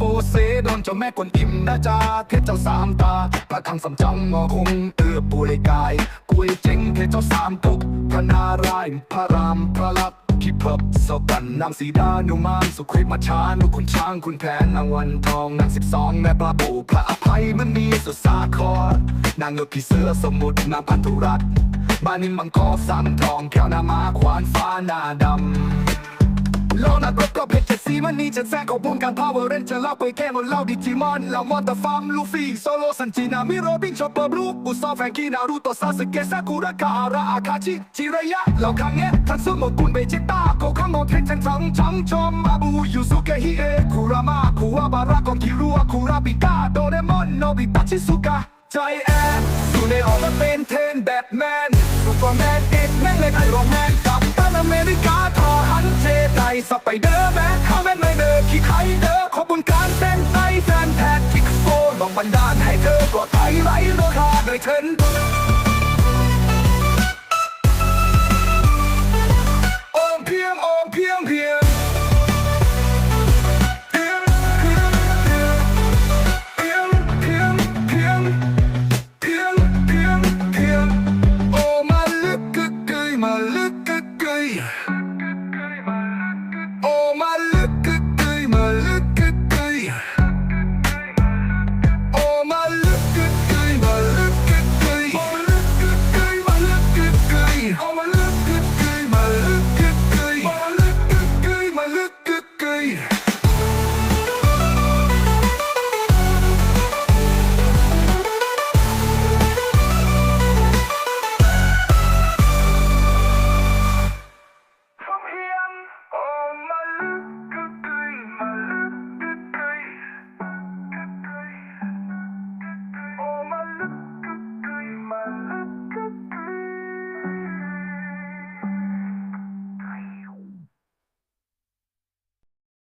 ปเซดอนเจ้าแม่กวนอิมนาจาเทพเจ้าสามตาพระคังสำจังมอคงเอือปุยกายกุยเจงเทพเจ้าสามตุกพระนารายณ์พระรามพระลักษณ์พิภพสกันนางสีดานุมานสุขริตมาชานุคุณช้างคุณแผนนางวันทองนางสิบสองแม่ปลาปูพระอภัยมันมีสุดสาครนางเงือกผีเสือสมุทรนางพันธุรัตน์บ้านิมมังกรสังทองแก้วนามาควานฟ้านาดำ โลนัดรถก็เพชรเจ็ดสีมันนี่จะแซงของวงการพาวเวอร์เรนจะเล่าไปแค่หมดเล่าดิจิมอนเล่ามอนต่ฟาร์มลูฟี่โซโลซันจินามิโรบินชอปเปอร์บลูอุซอแฟงกี้นารูโตซาสึเกะซากุระคาอาระอาคาชิจิระยะเหล่าคังเงะทันซุโมะกุนเบจิต้าโกคังโนเทนเทนซังชังชอมอาบูยูซุเกะฮิเอะคุรามาคุอาบาระกองคิรุอาคุราบิกาโดเรมอนโนบิตะชิซุกะใจแอนอยู่ในออกมาเป็นเทนแบทแมน สไปเดอร์แมนข้าแมนไม่เดอร์ขี้ไข่เดอร์ขอบุญการเต้นไอแฟนแพทริกโฟลองบันดาลให้เธอปลอดภัยไร้โรคาโดยเทน Street.